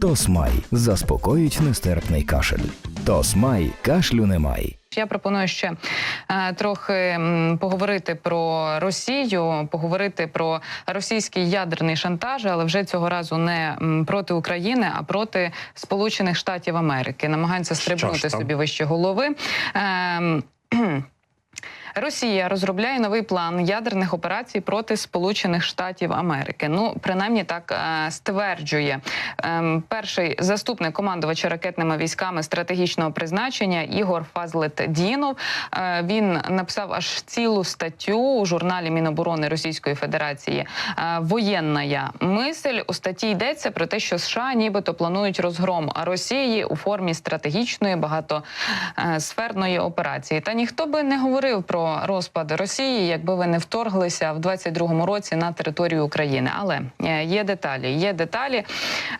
Тосмай заспокоїть нестерпний кашель. Тосмай кашлю немає. Я пропоную ще е, трохи м, поговорити про Росію, поговорити про російський ядерний шантаж, але вже цього разу не м, проти України, а проти Сполучених Штатів Америки. Намагаються стрибнути собі вище голови. Кхм. Росія розробляє новий план ядерних операцій проти Сполучених Штатів Америки. Ну, принаймні так е, стверджує ем, перший заступник командувача ракетними військами стратегічного призначення Ігор Фазлет-Дінов. Е, він написав аж цілу статтю у журналі Міноборони Російської Федерації е, Воєнна мисль. У статті йдеться про те, що США нібито планують розгром Росії у формі стратегічної багатосферної операції. Та ніхто би не говорив про розпад Росії, якби ви не вторглися в 22-му році на територію України. Але е, є деталі. Є деталі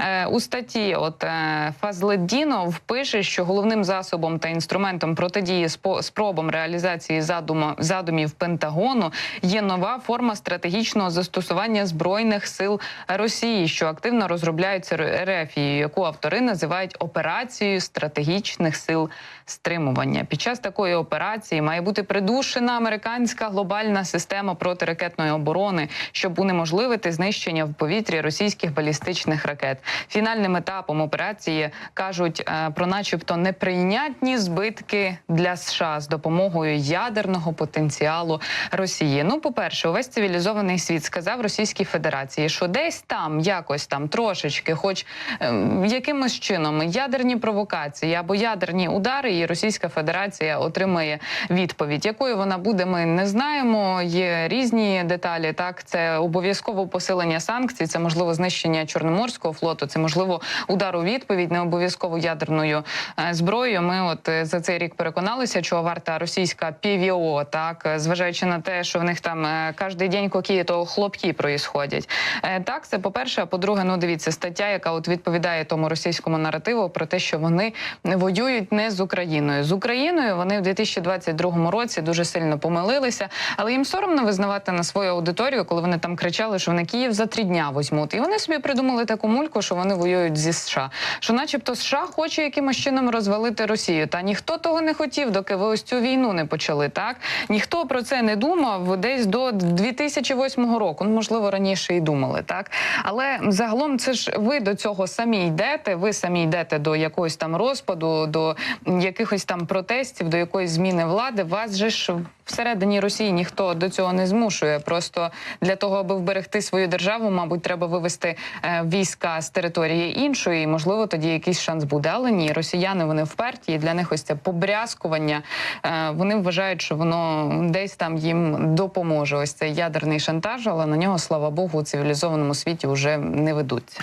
Е, у статті. От е, Фазледдінов пише, що головним засобом та інструментом протидії спробам реалізації задуму задумів Пентагону є нова форма стратегічного застосування збройних сил Росії, що активно розробляється РФією, яку автори називають операцією стратегічних сил стримування. Під час такої операції має бути придушена американська глобальна система протиракетної оборони, щоб унеможливити знищення в повітрі російських балістичних ракет. Фінальним етапом операції кажуть е, про, начебто, неприйнятні збитки для США з допомогою ядерного потенціалу Росії. Ну, по перше, увесь цивілізований світ сказав Російській Федерації, що десь там якось там трошечки, хоч ем, якимось чином ядерні провокації або ядерні удари, і Російська Федерація отримає відповідь. Якою вона буде, ми не знаємо. Є різні деталі. Так, це обов'язково посилення санкцій, це можливо знищення Чорноморського флоту, це можливо удар у відповідь, не обов'язково ядерною е, зброєю. Ми от е, за цей рік переконалися, чого варта російська ПВО, так зважаючи на те, що в них там е, кожен день кокі то хлопки проїсходять. Так, це по перше. А по-друге, ну дивіться, стаття, яка от відповідає тому російському наративу про те, що вони воюють не з Україною. З Україною вони в 2022 році дуже сильно помилилися, але їм соромно визнавати на свою аудиторію, коли вони там кричали, що вони Київ за три дня возьмуть. І вони собі придумали таку мульку, що вони воюють зі США. Що, начебто, США хоче якимось чином розвалити Росію. Та ніхто того не хотів, доки ви ось цю війну не почали. Так ніхто про це не думав десь до 2008 року. Ну можливо раніше і думали, так але загалом це ж ви до цього самі йдете. Ви самі йдете до якогось там розпаду, до якихось там протестів, до якоїсь зміни влади. Вас же ж всередині Росії ніхто до цього не змушує. Просто для того, аби вберегти свою державу, мабуть, треба вивести е, війська з території іншої. і, Можливо, тоді якийсь шанс буде. Але ні, росіяни вони вперті. І для них ось це побрязкування. е, Вони вважають, що воно десь там їм допоможе. Ось цей ядерний шантаж, але на нього, слава Богу, у цивілізованому світі вже не ведуться.